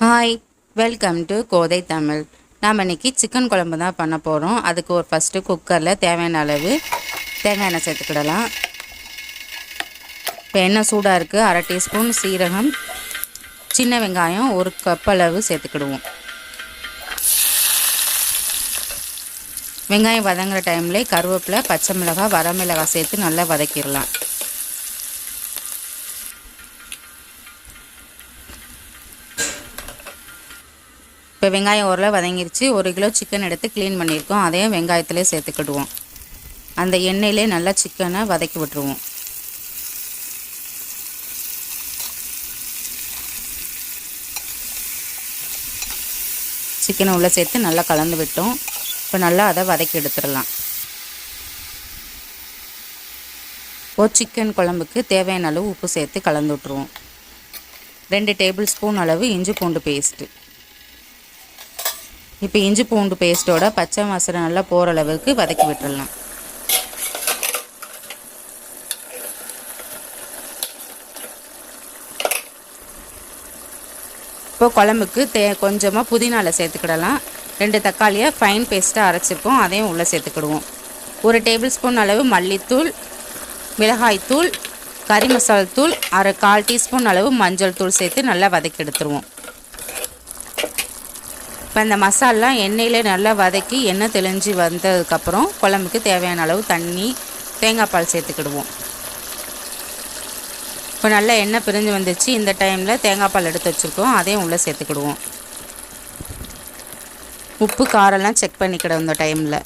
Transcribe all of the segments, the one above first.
Hi welcome to Kothai Tamil நாம் இன்றைக்கி chicken குழம்பு தான் பண்ண போகிறோம் அதுக்கு ஒரு ஃபஸ்ட்டு குக்கரில் தேவையான அளவு தேங்காய் எண்ணெய் சேர்த்துக்கிடலாம். இப்போ எண்ணெய் சூடாக இருக்குது அரை டீஸ்பூன் சீரகம் சின்ன வெங்காயம் ஒரு கப் அளவு சேர்த்துக்கிடுவோம். வெங்காயம் வதங்குற டைமில் கருவேப்பிலை பச்சை மிளகாய் வரமிளகாய் சேர்த்து நல்லா வதக்கிடலாம். இப்போ வெங்காயம் ஓரளவு வதங்கிருச்சு. ஒரு கிலோ சிக்கன் எடுத்து க்ளீன் பண்ணியிருக்கோம் அதையும் வெங்காயத்திலே சேர்த்துக்கிடுவோம். அந்த எண்ணெயிலே நல்லா சிக்கனை வதக்கி விட்டுருவோம். சிக்கனை உள்ளே சேர்த்து நல்லா கலந்து விட்டோம். இப்போ நல்லா அதை வதக்கி எடுத்துடலாம். ஒரு சிக்கன் குழம்புக்கு தேவையான அளவு உப்பு சேர்த்து கலந்து விட்ருவோம் ரெண்டு டேபிள் ஸ்பூன் அளவு இஞ்சி பூண்டு பேஸ்ட்டு இப்போ இஞ்சி பூண்டு பேஸ்ட்டோட பச்சை மசாலா நல்லா போகிற அளவுக்கு வதக்கி விட்டுடலாம் இப்போ குழம்புக்கு தே கொஞ்சமாக புதினால சேர்த்துக்கிடலாம். ரெண்டு தக்காளியை ஃபைன் பேஸ்ட்டாக அரைச்சிப்போம். அதையும் உள்ளே சேர்த்துக்கிடுவோம். ஒரு டேபிள் ஸ்பூன் அளவு மல்லித்தூள் மிளகாய்த்தூள் கறி மசால் தூள் அரை கால் டீஸ்பூன் அளவு மஞ்சள் தூள் சேர்த்து நல்லா வதக்கி எடுத்துருவோம். இப்போ இந்த மசாலா எண்ணெயில் நல்லா வதக்கி எண்ணெய் தெளிஞ்சு வந்ததுக்கப்புறம் குழம்புக்கு தேவையான அளவு தண்ணி தேங்காய் பால் சேர்த்துக்கிடுவோம். இப்போ நல்லா எண்ணெய் பிரிஞ்சு வந்துச்சு. இந்த டைமில் தேங்காய் பால் எடுத்து வச்சுருக்கோம். அதையும் உள்ளே சேர்த்துக்கிடுவோம். உப்பு காரெல்லாம் செக் பண்ணிக்கிடும் இந்த டைமில்.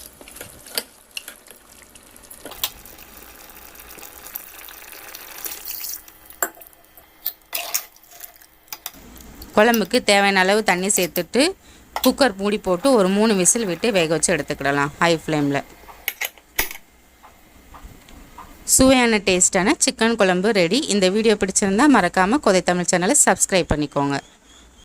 குழம்புக்கு தேவையான அளவு தண்ணி சேர்த்துட்டு குக்கர் மூடி போட்டு ஒரு மூணு விசில் விட்டு வேக வச்சு எடுத்துக்கிடலாம் ஹை ஃப்ளேமில் சுவையான டேஸ்டான சிக்கன் குழம்பு ரெடி இந்த வீடியோ பிடிச்சிருந்தா மறக்காமல் கொதை தமிழ் சேனலை சப்ஸ்கிரைப் பண்ணிக்கோங்க.